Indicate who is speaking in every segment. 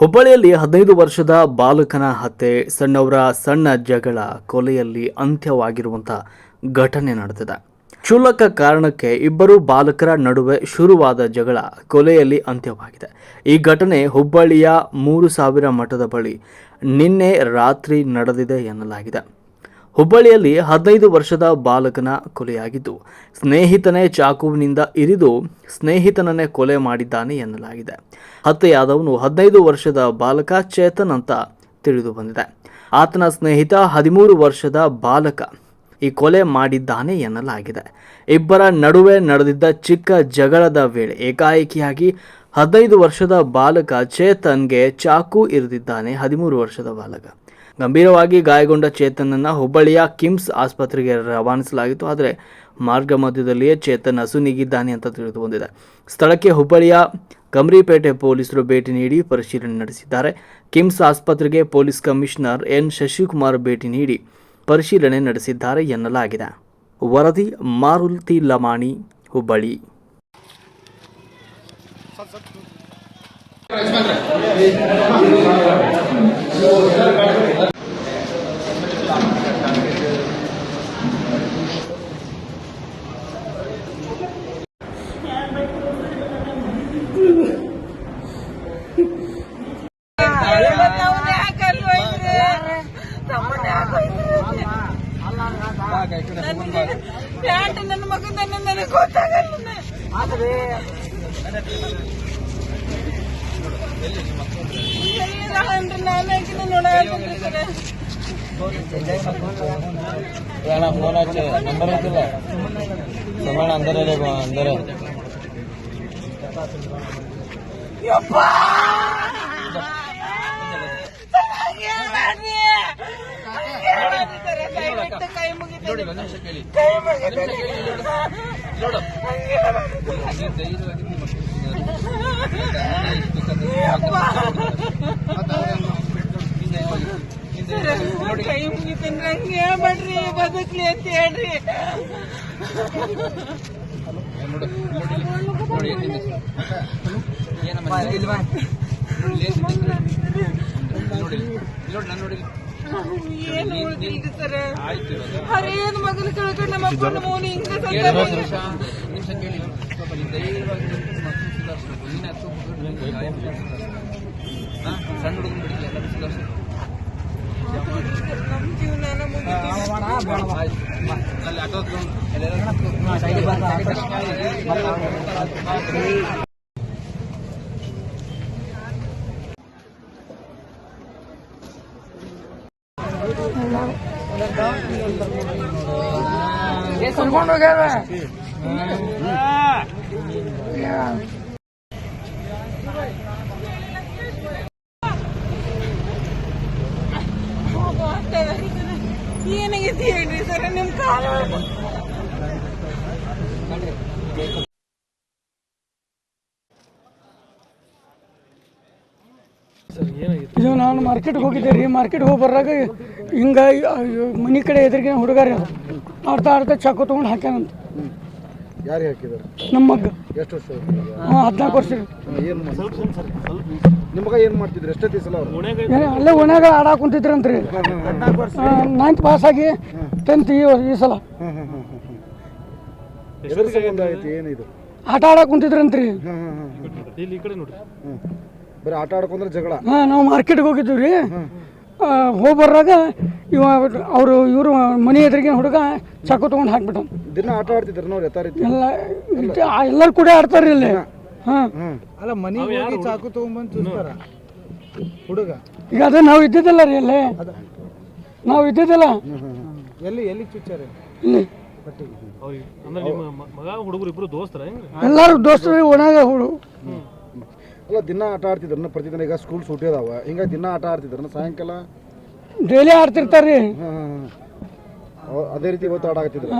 Speaker 1: ಹುಬ್ಬಳ್ಳಿಯಲ್ಲಿ ಹದಿನೈದು ವರ್ಷದ ಬಾಲಕನ ಹತ್ಯೆ, ಸಣ್ಣವರ ಸಣ್ಣ ಜಗಳ ಕೊಲೆಯಲ್ಲಿ ಅಂತ್ಯವಾಗಿರುವಂತಹ ಘಟನೆ ನಡೆದಿದೆ. ಕ್ಷುಲ್ಲಕ ಕಾರಣಕ್ಕೆ ಇಬ್ಬರು ಬಾಲಕರ ನಡುವೆ ಶುರುವಾದ ಜಗಳ ಕೊಲೆಯಲ್ಲಿ ಅಂತ್ಯವಾಗಿದೆ. ಈ ಘಟನೆ ಹುಬ್ಬಳ್ಳಿಯ ಮೂರು ಸಾವಿರ ಮಠದ ಬಳಿ ನಿನ್ನೆ ರಾತ್ರಿ ನಡೆದಿದೆ ಎನ್ನಲಾಗಿದೆ. ಹುಬ್ಬಳ್ಳಿಯಲ್ಲಿ ಹದಿನೈದು ವರ್ಷದ ಬಾಲಕನ ಕೊಲೆಯಾಗಿದ್ದು, ಸ್ನೇಹಿತನೇ ಚಾಕುವಿನಿಂದ ಇರಿದು ಸ್ನೇಹಿತನನ್ನೇ ಕೊಲೆ ಮಾಡಿದ್ದಾನೆ ಎನ್ನಲಾಗಿದೆ. ಹತ್ಯೆಯಾದವನು ಹದಿನೈದು ವರ್ಷದ ಬಾಲಕ ಚೇತನ್ ಅಂತ ತಿಳಿದು ಬಂದಿದೆ. ಆತನ ಸ್ನೇಹಿತ ಹದಿಮೂರು ವರ್ಷದ ಬಾಲಕ ಈ ಕೊಲೆ ಮಾಡಿದ್ದಾನೆ ಎನ್ನಲಾಗಿದೆ. ಇಬ್ಬರ ನಡುವೆ ನಡೆದಿದ್ದ ಚಿಕ್ಕ ಜಗಳದ ವೇಳೆ ಏಕಾಏಕಿಯಾಗಿ ಹದಿನೈದು ವರ್ಷದ ಬಾಲಕ ಚೇತನ್ಗೆ ಚಾಕು ಇರಿದಿದ್ದಾನೆ ಹದಿಮೂರು ವರ್ಷದ ಬಾಲಕ. ಗಂಭೀರವಾಗಿ ಗಾಯಗೊಂಡ ಚೇತನನ್ನ ಹುಬ್ಬಳ್ಳಿಯ ಕಿಮ್ಸ್ ಆಸ್ಪತ್ರೆಗೆ ರವಾನಿಸಲಾಗಿತ್ತು. ಆದರೆ ಮಾರ್ಗ ಮಧ್ಯದಲ್ಲಿಯೇ ಚೇತನ್ ಅಸುನೀಗಿದ್ದಾನೆ ಅಂತ ತಿಳಿದು ಬಂದಿದೆ. ಸ್ಥಳಕ್ಕೆ ಹುಬ್ಬಳ್ಳಿಯ ಕಮ್ರಿಪೇಟೆ ಪೊಲೀಸರು ಭೇಟಿ ನೀಡಿ ಪರಿಶೀಲನೆ ನಡೆಸಿದ್ದಾರೆ. ಕಿಮ್ಸ್ ಆಸ್ಪತ್ರೆಗೆ ಪೊಲೀಸ್ ಕಮಿಷನರ್ ಎನ್ ಶಶಿಕುಮಾರ್ ಭೇಟಿ ನೀಡಿ ಪರಿಶೀಲನೆ ನಡೆಸಿದ್ದಾರೆ ಎನ್ನಲಾಗಿದೆ. ವರದಿ ಮಾರುತಿ ಲಮಾಣಿ, ಹುಬ್ಬಳ್ಳಿ.
Speaker 2: ಬೇಡ ಫೋನ್
Speaker 3: ಹಚ್ಚಿ ನಂಬರ್ ಐತಿಲ್ಲ ಸುಮ್ಮನೆ ಅಂದರೇ ಅಂದರೆ ಕೈ ಮುಗಿದ ಕೈ ಮುಗಿದ ನೋಡ ಧೈರ್ಯವಾಗಿ ಕೈ ಮುಗಿತೀನಿ ಹಂಗೆ ಮಾಡ್ರಿ ಬದುಕ್ಲಿ ಅಂತ ಹೇಳ್ರಿ ಏನು ಉಳ್ದಿಲ್ರಿ ಸರ್ ಹರೇನು ಮಗನ ಕಳ್ಕೊಂಡು ನಮ್ಮ ಅಪ್ಪನ ಮೌನಿ ಹಿಂಗ ಸಂದರ್ಭ
Speaker 2: ಸಣ್ಣ ಹುಡುಗನ ಬಿಡಿ ಎಲ್ಲ ಬಿಸಿಲು
Speaker 3: ನಮ್ಮ ಜೀವನ ಮುಗಿತು
Speaker 2: ಅಲ್ಲಿ ಆಟೋ
Speaker 4: ಕರ್ಕೊಂಡು
Speaker 3: ಏನಾಗೈತಿ ಹೇಳ್ರಿ ಸರ್ ನಿಮ್ ಕಾಲ
Speaker 4: ಇದು ನಾನು ಮಾರ್ಕೆಟ್ಗೆ ಹೋಗಿದ್ದೆ ರೀ ಮಾರ್ಕೆಟ್ ಹೋಗಿ ಬರಾಗ ಹಿಂಗ ಮನೆ ಕಡೆ ಎದುರಿಗೆ ಹುಡುಗಾರಿ ಅದು ಆಡ್ತಾ ಆಡ್ತಾ ಚಾಕು ತೊಗೊಂಡು ಹಾಕ್ಯಾನಂತ
Speaker 5: ಯಾರಿಗೆ ಹಾಕಿದ್ದಾರೆ
Speaker 4: ನಮ್ಮ ಮಗ್ಗ
Speaker 5: ಎಷ್ಟು ವರ್ಷ
Speaker 4: ಹದಿನಾಲ್ಕು ವರ್ಷ.
Speaker 5: ಏನು ನಿಮಗ ಏನು ಮಾಡ್ತಿದ್ರು? ಎಷ್ಟೊತ್ತಿ ಸಲ ಅವ್ರು?
Speaker 4: ಏನೇ ಅಲ್ಲೇ ಒಣಗ ಆಡಾಕ್ ಕುಂತಿದ್ರಂತ್ರಿ ನೈನ್ತ್ ಪಾಸ್ ಆಗಿ ಟೆಂತ್ ಈ ಈ ಸಲ.
Speaker 5: ಹಾಂ ಹಾಂ ಹಾಂ ಹಾಂ ಎದ್ರ ಸಂಬಂಧ ಐತಿ ಏನಿದು
Speaker 4: ಆಟ ಆಡಾಕ್ ಕುಂತಿದ್ರಂತ್ರಿ.
Speaker 5: ಹಾಂ ಹಾಂ ಹಾಂ ಇಲ್ಲಿ ಈ ಕಡೆ ನೋಡ್ರಿ. ಬರೀ ಆಟ ಆಡ್ಕೊಂಡ್ರೆ ಜಗಳ?
Speaker 4: ಹಾಂ ನಾವು ಮಾರ್ಕೆಟ್ಗೆ ಹೋಗಿದ್ದೀವಿ ರೀ. ಹೋಗಿ ಬರ್ರಾಗ ಇವ ಅವರು ಇವರು ಮನೆ ಎದುರಿಗೆ ಹುಡುಗ ಚಾಕು ತೊಗೊಂಡು ಹಾಕ್ಬಿಟ್ಟು
Speaker 5: ದಿನ ಆಟ ಆಡ್ತಿದ್ರು ನೋಡಿ ರೀತಿ
Speaker 4: ಎಲ್ಲ ಎಲ್ಲರೂ ಕೂಡ ಆಡ್ತಾರೆ ಇಲ್ಲಿ. ಹಾಂ.
Speaker 5: ಹಾಂ ಅಲ್ಲ ಮನೆಗೆ ಹೋಗಿ ಚಾಕು ತೊಗೊಂಬಂದು ಚೂಸ್ತಾರ ಹುಡುಗ?
Speaker 4: ಈಗ ಅದೇ ನಾವು ಇದ್ದಿದ್ದಿಲ್ಲ ರೀ ಇಲ್ಲಿ. ನಾವು ಇದ್ದಿದ್ದಿಲ್ಲ.
Speaker 5: ಎಲ್ಲಿ ಎಲ್ಲಿ ಚುಚ್ಚಾರೆ?
Speaker 4: ಇಲ್ಲಿ.
Speaker 6: ಅಂದ್ರೆ ನಿಮ್ಮ ಮಗ ಹುಡುಗರು ಇಬ್ರು ದೋಸ್ತರ ಹೆಂಗ್ರಿ?
Speaker 4: ಎಲ್ಲರೂ ದೋಸ್ತರು ಒಣಗ ಹುಡು
Speaker 5: ಅಲ್ಲ ದಿನ ಆಟ ಆಡ್ತಿದ್ರು ಪ್ರತಿದಿನ ಈಗ ಸ್ಕೂಲ್ ಸೂಟಿ ಅದಾವ. ಹಿಂಗ ದಿನ ಆಟ ಆಡ್ತಿದ್ರು ಸಾಯಂಕಾಲ?
Speaker 4: ಡೈಲಿ ಆಡ್ತಿರ್ತಾರ್ರಿ.
Speaker 5: ಅದೇ ರೀತಿ ಇವತ್ತು ಆಟ ಆಗ್ತಿದ್ರು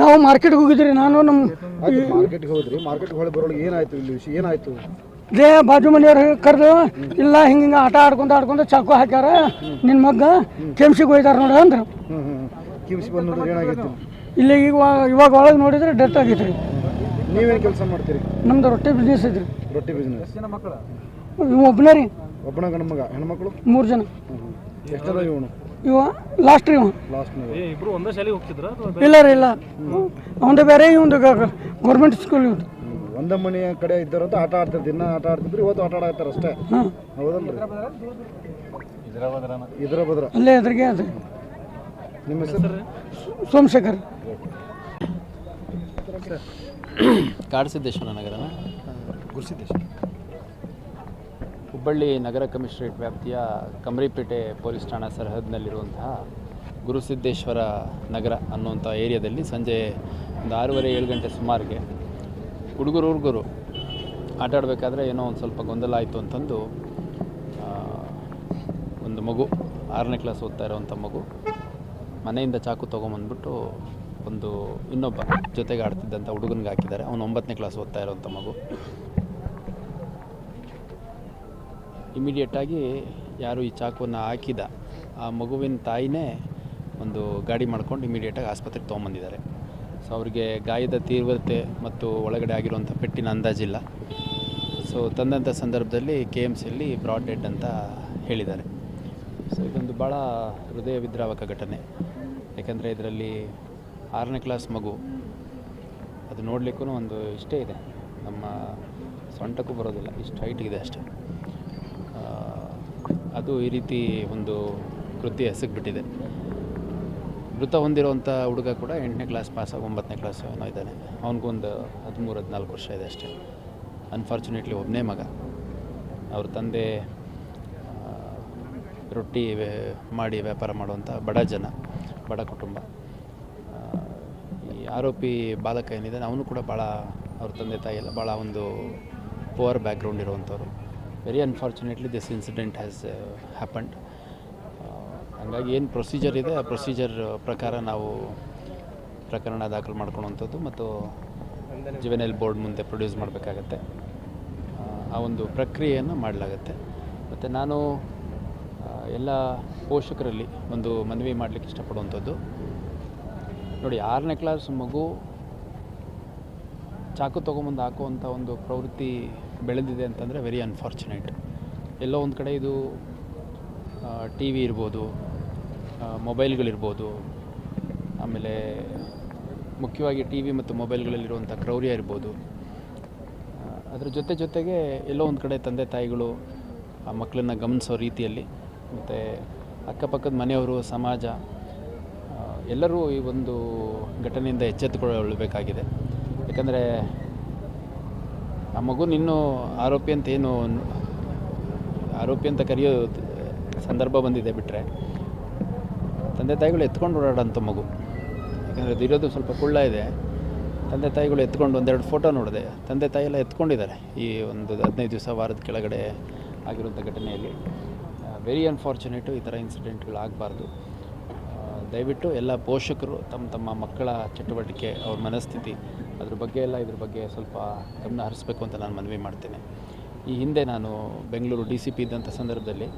Speaker 4: ನಾವು ಮಾರ್ಕೆಟ್ಗೆ ಹೋಗಿದ್ರಿ ನಾನು ನಮ್ಮ
Speaker 5: ಮಾರ್ಕೆಟ್ಗೆ ಹೋದ್ರಿ. ಮಾರ್ಕೆಟ್ಗೆ ಹೋಗಿ ಬರೋಳಿಗೆ ಏನಾಯ್ತು ಇಲ್ಲಿ ವಿಷಯ? ಏನಾಯ್ತು?
Speaker 4: ದೇ ಬಾಜು ಮನೆಯವ್ರು ಕರೆದು ಇಲ್ಲ ಹಿಂಗೆ ಹಿಂಗೆ ಆಟ ಆಡ್ಕೊಂತ ಆಡ್ಕೊಂತ ಚಾಕು ಹಾಕ್ಯಾರ ನಿನ್ನ ಮಗ್ಗ. ಕೆಮ್ಸಿಗೆ ಹೋಯ್ತಾರ ನೋಡ ಅಂದ್ರೆ.
Speaker 5: ಬಂದು ಏನಾಗಿತ್ತು
Speaker 4: ಇಲ್ಲಿ ಈಗ ಇವಾಗ ಒಳಗೆ ನೋಡಿದ್ರೆ ಡೆತ್ ಆಗೈತೆ ರೀ
Speaker 5: ನೀವೇನು ಕೆಲಸ ಮಾಡ್ತೀರಿ?
Speaker 4: ನಮ್ದು ರೊಟ್ಟಿ ಬಿಸ್ನೆಸ್ ಐತ್ರಿ.
Speaker 5: ರೊಟ್ಟಿ ಬಿಸ್ನೆಸ್
Speaker 4: ಇವ್ ಒಬ್ಬನೇ ರೀ.
Speaker 5: ಒಬ್ಬನ ಗಂಡ ಮಗ ಹೆಣ್ಮಕ್ಳು?
Speaker 4: ಮೂರು ಜನ.
Speaker 5: ಎಷ್ಟದ ಇವನು?
Speaker 4: ಇವ ಲಾಸ್ಟ್ ರೀ ಇವ.
Speaker 5: ಲಾಸ್ಟ್
Speaker 6: ಏ ಇಬ್ರು ಒಂದೇ ಶಾಲೆಗೆ ಹೋಗ್ತಿದ್ರ
Speaker 4: ಇಲ್ಲ ರೀ ಇಲ್ಲ. ಅವಂದು ಬೇರೆ ಇವಂದು ಗೌರ್ಮೆಂಟ್ ಸ್ಕೂಲ್ ಇವ್ದು.
Speaker 5: ಒಂದೇ ಮನೆಯ ಕಡೆ ಇದ್ದಾರ ಅಂತ ಆಟ ಆಡ್ತಿದ್ರು ದಿನ ಆಟ ಆಡ್ತಿದ್ರು ಇವತ್ತು ಆಟ ಆಡತ್ತಾರ ಅಷ್ಟೇ.
Speaker 4: ಹಾಂ.
Speaker 5: ಹೌದಲ್ರಿ? ಇದ್ರ ಬದ್ರ
Speaker 4: ಅಲ್ಲೇ ಎದುರಿಗೆ ಅದು.
Speaker 5: ನಿಮ್ಮ ಹೆಸರು?
Speaker 4: ಸೋಮಶೇಖರ್.
Speaker 7: ಕಾಡಸಿದ್ದೇಶ್ವರ ನಗರನ? ಹುಬ್ಬಳ್ಳಿ ನಗರ ಕಮಿಷನರೇಟ್ ವ್ಯಾಪ್ತಿಯ ಕಮರಿಪೇಟೆ ಪೊಲೀಸ್ ಠಾಣಾ ಸರಹದ್ನಲ್ಲಿರುವಂತಹ ಗುರುಸಿದ್ದೇಶ್ವರ ನಗರ ಅನ್ನುವಂಥ ಏರಿಯಾದಲ್ಲಿ ಸಂಜೆ ಒಂದು ಆರೂವರೆ ಏಳು ಗಂಟೆ ಸುಮಾರಿಗೆ ಹುಡುಗರು ಹುಡುಗರು ಆಟ ಆಡಬೇಕಾದ್ರೆ ಏನೋ ಒಂದು ಸ್ವಲ್ಪ ಗೊಂದಲ ಆಯಿತು ಅಂತಂದು ಒಂದು ಮಗು, ಆರನೇ ಕ್ಲಾಸ್ ಓದ್ತಾ ಇರೋವಂಥ ಮಗು ಮನೆಯಿಂದ ಚಾಕು ತೊಗೊಂಬಂದ್ಬಿಟ್ಟು ಒಂದು ಇನ್ನೊಬ್ಬ ಜೊತೆಗೆ ಆಡ್ತಿದ್ದಂಥ ಹುಡುಗನಿಗೆ ಹಾಕಿದ್ದಾರೆ. ಅವನು ಒಂಬತ್ತನೇ ಕ್ಲಾಸ್ ಓದ್ತಾ ಇರೋವಂಥ ಮಗು. ಇಮಿಡಿಯೇಟಾಗಿ ಯಾರು ಈ ಚಾಕುವನ್ನು ಹಾಕಿದ, ಆ ಮಗುವಿನ ತಾಯಿನೇ ಒಂದು ಗಾಡಿ ಮಾಡ್ಕೊಂಡು ಇಮಿಡಿಯೇಟಾಗಿ ಆಸ್ಪತ್ರೆಗೆ ತೊಗೊಂಬಂದಿದ್ದಾರೆ. ಸೊ ಅವರಿಗೆ ಗಾಯದ ತೀವ್ರತೆ ಮತ್ತು ಒಳಗಡೆ ಆಗಿರುವಂಥ ಪೆಟ್ಟಿನ ಅಂದಾಜಿಲ್ಲ ಸೊ ತಂದಂಥ ಸಂದರ್ಭದಲ್ಲಿ ಕೆ ಎಂ ಸಿಯಲ್ಲಿ ಬ್ರಾಡ್ ಡೆಡ್ ಅಂತ ಹೇಳಿದ್ದಾರೆ. ಸೊ ಇದೊಂದು ಭಾಳ ಹೃದಯ ವಿದ್ರಾವಕ ಘಟನೆ. ಯಾಕಂದರೆ ಇದರಲ್ಲಿ ಆರನೇ ಕ್ಲಾಸ್ ಮಗು, ಅದು ನೋಡಲಿಕ್ಕೂ ಒಂದು ಇಷ್ಟೇ ಇದೆ. ನಮ್ಮ ಸೊಂಟಕ್ಕೂ ಬರೋದಿಲ್ಲ, ಇಷ್ಟು ಹೈಟ್ ಇದೆ ಅಷ್ಟೇ. ಅದು ಈ ರೀತಿ ಒಂದು ಕೃತಿ ಎಸಗಿಬಿಟ್ಟಿದೆ. ಮೃತ ಹೊಂದಿರುವಂಥ ಹುಡುಗ ಕೂಡ ಎಂಟನೇ ಕ್ಲಾಸ್ ಪಾಸಾಗಿ ಒಂಬತ್ತನೇ ಕ್ಲಾಸ್ ಏನೋ ಇದ್ದಾನೆ. ಅವನಿಗೊಂದು ಹದಿಮೂರು, ಹದಿನಾಲ್ಕು ವರ್ಷ ಇದೆ ಅಷ್ಟೇ. ಅನ್ಫಾರ್ಚುನೇಟ್ಲಿ ಒಬ್ಬನೇ ಮಗ. ಅವ್ರ ತಂದೆ ರೊಟ್ಟಿ ಮಾಡಿ ವ್ಯಾಪಾರ ಮಾಡುವಂಥ ಬಡ ಜನ, ಬಡ ಕುಟುಂಬ. ಈ ಆರೋಪಿ ಬಾಲಕ ಏನಿದೆ ಅವನು ಕೂಡ ಭಾಳ, ಅವ್ರ ತಂದೆ ತಾಯಿ ಎಲ್ಲ ಭಾಳ ಒಂದು poor background ಇರುವಂಥವ್ರು. Very unfortunately this incident has happened ಹಂಗಾಗಿ ಏನು ಪ್ರೊಸೀಜರ್ ಇದೆ, ಆ ಪ್ರೊಸೀಜರ್ ಪ್ರಕಾರ ನಾವು ಪ್ರಕರಣ ದಾಖಲು ಮಾಡ್ಕೊಳ್ಳುವಂಥದ್ದು ಮತ್ತು ಜುವೆನೈಲ್ ಬೋರ್ಡ್ ಮುಂದೆ ಪ್ರೊಡ್ಯೂಸ್ ಮಾಡಬೇಕಾಗತ್ತೆ. ಆ ಒಂದು ಪ್ರಕ್ರಿಯೆಯನ್ನು ಮಾಡಲಾಗತ್ತೆ. ಮತ್ತು ನಾನು ಎಲ್ಲ ಪೋಷಕರಲ್ಲಿ ಒಂದು ಮನವಿ ಮಾಡಲಿಕ್ಕೆ ಇಷ್ಟಪಡುವಂಥದ್ದು. ನೋಡಿ, ಆರನೇ ಕ್ಲಾಸ್ ಮಗು ಚಾಕು ತೊಗೊಂಬಂದು ಹಾಕುವಂಥ ಒಂದು ಪ್ರವೃತ್ತಿ ಬೆಳೆದಿದೆ ಅಂತಂದರೆ ವೆರಿ ಅನ್ಫಾರ್ಚುನೇಟ್ ಎಲ್ಲೋ ಒಂದು ಕಡೆ ಇದು ಟಿ ವಿ ಇರ್ಬೋದು ಮೊಬೈಲ್ಗಳಿರ್ಬೋದು ಆಮೇಲೆ ಮುಖ್ಯವಾಗಿ ಟಿ ವಿ ಮತ್ತು ಮೊಬೈಲ್ಗಳಲ್ಲಿರುವಂಥ ಕ್ರೌರ್ಯ ಇರ್ಬೋದು. ಅದ್ರ ಜೊತೆ ಜೊತೆಗೆ ಎಲ್ಲೋ ಒಂದು ಕಡೆ ತಂದೆ ತಾಯಿಗಳು, ಆ, ಮಕ್ಕಳನ್ನ ಗಮನಿಸೋ ರೀತಿಯಲ್ಲಿ ಮತ್ತು ಅಕ್ಕಪಕ್ಕದ ಮನೆಯವರು, ಸಮಾಜ ಎಲ್ಲರೂ ಈ ಒಂದು ಘಟನೆಯಿಂದ ಎಚ್ಚೆತ್ತುಕೊಳ್ಳಬೇಕಾಗಿದೆ. ಯಾಕಂದರೆ ಆ ಮಗು ಇನ್ನೂ ಆರೋಪಿ ಅಂತ ಏನು ಆರೋಪಿ ಅಂತ ಕರೆಯೋ ಸಂದರ್ಭ ಬಂದಿದೆ ಬಿಟ್ಟರೆ ತಂದೆ ತಾಯಿಗಳು ಎತ್ಕೊಂಡು ಓಡಾಡೋಂಥ ಮಗು. ಯಾಕಂದರೆ ಇರೋದು ಸ್ವಲ್ಪ ಕುಳ್ಳ ಇದೆ. ತಂದೆ ತಾಯಿಗಳು ಎತ್ಕೊಂಡು ಒಂದೆರಡು ಫೋಟೋ ನೋಡಿದೆ. ತಂದೆ ತಾಯಿ ಎಲ್ಲ ಎತ್ಕೊಂಡಿದ್ದಾರೆ ಈ ಒಂದು ಹದಿನೈದು ದಿವಸ ವಾರದ ಕೆಳಗಡೆ ಆಗಿರುವಂಥ ಘಟನೆಯಲ್ಲಿ. ವೆರಿ ಅನ್ಫಾರ್ಚುನೇಟು ಈ ಥರ ಇನ್ಸಿಡೆಂಟ್ಗಳು ಆಗಬಾರ್ದು ದಯವಿಟ್ಟು ಎಲ್ಲ ಪೋಷಕರು, ತಮ್ಮ ತಮ್ಮ ಮಕ್ಕಳ ಚಟುವಟಿಕೆ, ಅವ್ರ ಮನಸ್ಥಿತಿ, ಅದ್ರ ಬಗ್ಗೆ ಎಲ್ಲ ಇದ್ರ ಬಗ್ಗೆ ಸ್ವಲ್ಪ ಗಮನ ಹರಿಸ್ಬೇಕು ಅಂತ ನಾನು ಮನವಿ ಮಾಡ್ತೇನೆ. ಈ ಹಿಂದೆ ನಾನು ಬೆಂಗಳೂರು ಡಿ ಸಿ ಪಿ ಇದ್ದಂಥ ಸಂದರ್ಭದಲ್ಲಿ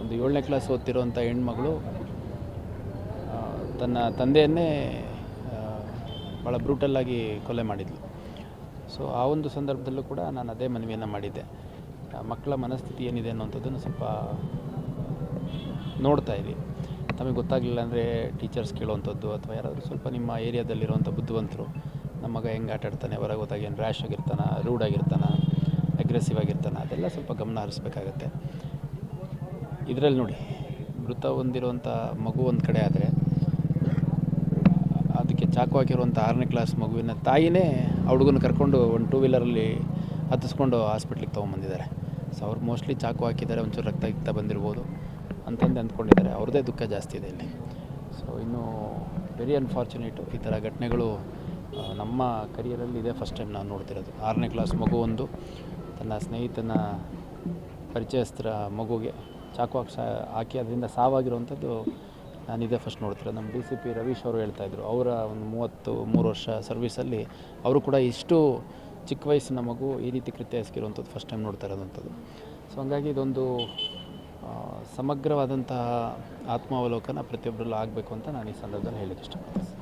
Speaker 7: ಒಂದು ಏಳನೇ ಕ್ಲಾಸ್ ಓದ್ತಿರುವಂಥ ಹೆಣ್ಮಗಳು ತನ್ನ ತಂದೆಯನ್ನೇ ಭಾಳ ಬ್ರೂಟಲ್ಲಾಗಿ ಕೊಲೆ ಮಾಡಿದ್ಲು. ಸೊ ಆ ಒಂದು ಸಂದರ್ಭದಲ್ಲೂ ಕೂಡ ನಾನು ಅದೇ ಮನವಿಯನ್ನು ಮಾಡಿದ್ದೆ. ಮಕ್ಕಳ ಮನಸ್ಥಿತಿ ಏನಿದೆ ಅನ್ನೋಂಥದ್ದನ್ನು ಸ್ವಲ್ಪ ನೋಡ್ತಾ ಇರಿ. ತಮಗೆ ಗೊತ್ತಾಗಲಿಲ್ಲ ಅಂದರೆ ಟೀಚರ್ಸ್ ಕೇಳುವಂಥದ್ದು ಅಥವಾ ಯಾರಾದರೂ ಸ್ವಲ್ಪ ನಿಮ್ಮ ಏರಿಯಾದಲ್ಲಿರುವಂಥ ಬುದ್ಧಿವಂತರು ನಮ್ಮ ಮಗ ಹೆಂಗೆ ಆಟ ಆಡ್ತಾನೆ, ಹೊರಗೆ ಹೋದಾಗ ಏನು ರ್ಯಾಶ್ ಆಗಿರ್ತಾನ ರೂಡ್ ಆಗಿರ್ತಾನ ಅಗ್ರೆಸಿವ್ ಆಗಿರ್ತಾನ, ಅದೆಲ್ಲ ಸ್ವಲ್ಪ ಗಮನ ಹರಿಸ್ಬೇಕಾಗತ್ತೆ. ಇದರಲ್ಲಿ ನೋಡಿ, ಮೃತ ಹೊಂದಿರುವಂಥ ಮಗು ಒಂದು ಕಡೆ ಆದರೆ ಅದಕ್ಕೆ ಚಾಕು ಹಾಕಿರುವಂಥ ಆರನೇ ಕ್ಲಾಸ್ ಮಗುವಿನ ತಾಯಿನೇ ಆ ಹುಡುಗನ ಕರ್ಕೊಂಡು ಒಂದು ಟೂ ವೀಲರಲ್ಲಿ ಹತ್ತಿಸ್ಕೊಂಡು ಹಾಸ್ಪಿಟ್ಲಿಗೆ ತೊಗೊಂಬಂದಿದ್ದಾರೆ. ಸೊ ಅವ್ರು ಮೋಸ್ಟ್ಲಿ ಚಾಕು ಹಾಕಿದ್ದಾರೆ, ಒಂಚೂರು ರಕ್ತ ಗಿಕ್ತ ಬಂದಿರ್ಬೋದು. ಅಂತಂದು ಅಂದ್ಕೊಂಡಿದ್ದಾರೆ. ಅವ್ರದ್ದೇ ದುಃಖ ಜಾಸ್ತಿ ಇದೆ ಇಲ್ಲಿ. ಸೊ ಇನ್ನು ವೆರಿ ಅನ್ಫಾರ್ಚುನೇಟು ಈ ಥರ ಘಟನೆಗಳು ನಮ್ಮ ಕರಿಯರಲ್ಲಿ ಇದೇ ಫಸ್ಟ್ ಟೈಮ್ ನಾನು ನೋಡ್ತಿರೋದು. ಆರನೇ ಕ್ಲಾಸ್ ಮಗು ಒಂದು, ತನ್ನ ಸ್ನೇಹಿತನ ಪರಿಚಯಸ್ಥರ ಮಗುಗೆ ಚಾಕು ಹಾಕಿ ಸಾ ಹಾಕಿ ಅದರಿಂದ ಸಾವಾಗಿರುವಂಥದ್ದು ನಾನು ಇದೇ ಫಸ್ಟ್ ನೋಡ್ತಿರೋದು. ನಮ್ಮ ಡಿ ಸಿ ಪಿ ರವೀಶ್ ಅವರು ಹೇಳ್ತಾಯಿದ್ರು ಅವರ ಒಂದು ಮೂವತ್ತು, ಮೂರು ವರ್ಷ ಸರ್ವೀಸಲ್ಲಿ ಅವರು ಕೂಡ ಇಷ್ಟು ಚಿಕ್ಕ ವಯಸ್ಸಿನ ಮಗು ಈ ರೀತಿ ಕೃತ್ಯ ಎಸಗಿರುವಂಥದ್ದು ಫಸ್ಟ್ ಟೈಮ್ ನೋಡ್ತಾ ಇರೋದಂಥದ್ದು ಸೊ ಹಂಗಾಗಿ ಇದೊಂದು ಸಮಗ್ರವಾದಂತಹ ಆತ್ಮಾವಲೋಕನ ಪ್ರತಿಯೊಬ್ಬರಲ್ಲೂ ಆಗಬೇಕು ಅಂತ ನಾನು ಈ ಸಂದರ್ಭದಲ್ಲಿ ಇಷ್ಟಪಡ್ತೀನಿ.